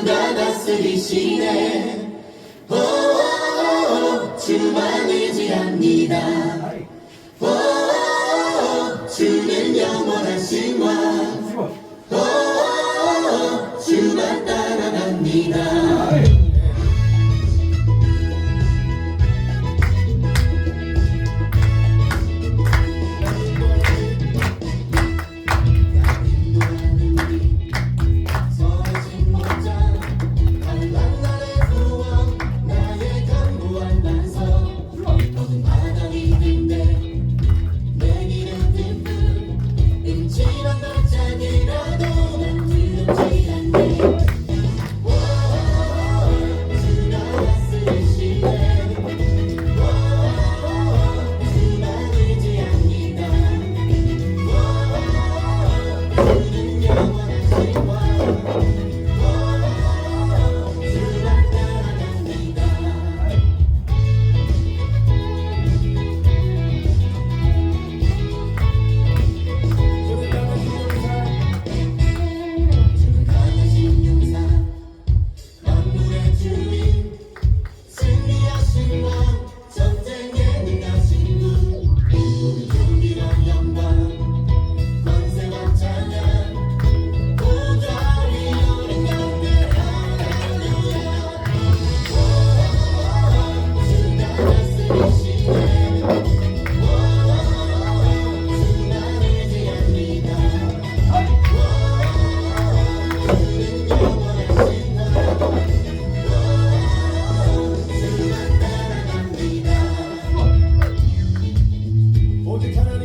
주가 다스리시네 오오오 주만 의지합니다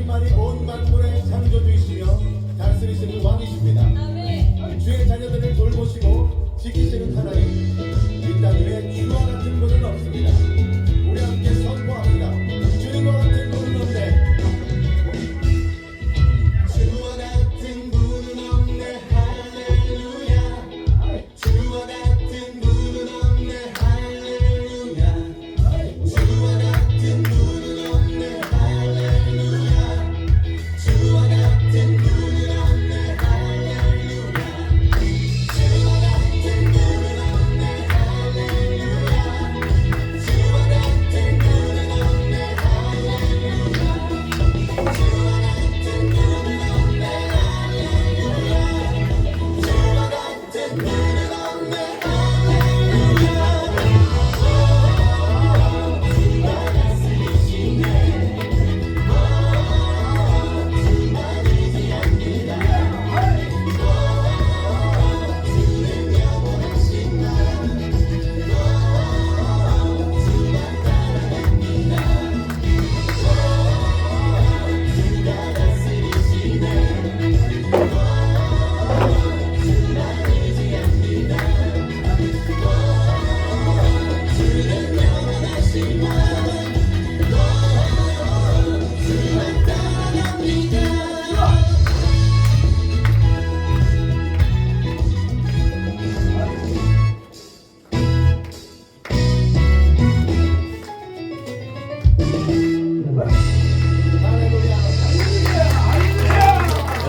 하나님만이 온 만물의 창조주이시며 다스리시는 왕이십니다. 주의 자녀들을 돌보시고 지키시는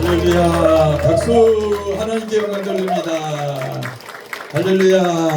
할렐루야. 박수 하나님께 영광 돌립니다. 할렐루야.